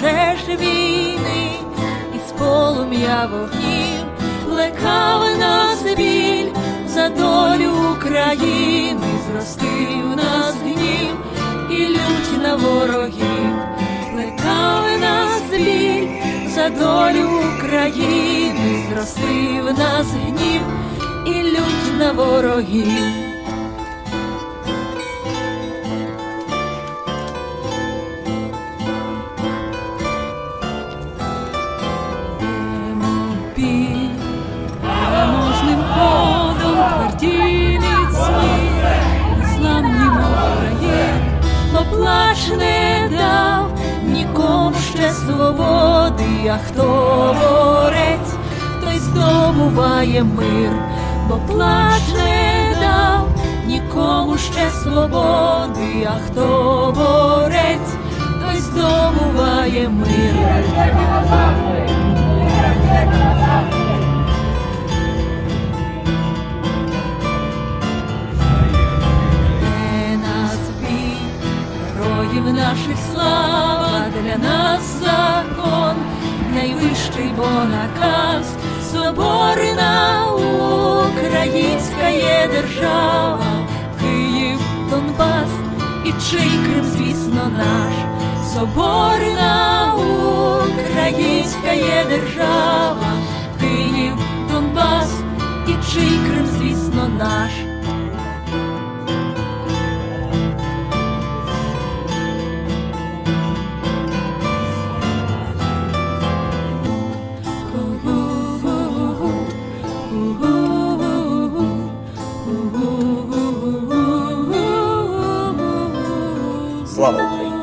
пожеж війни, із полум'я вогнів, плекав нас біль за долю України, зростив нас гнів і лють на ворогів, плекав нас біль за долю України, зростив нас гнів і лють на ворогів. Ще свободи, а хто борець, той здобуває мир, бо плач не дав нікому ще свободи, а хто борець, той здобуває мир. Героїв наших слава, для нас закон, найвищий бо наказ, соборна українська є держава, Київ, Донбас і чий Крим, звісно, наш, соборна українська є держава, Київ, Донбас і чий Крим, звісно, наш. Слава Україні!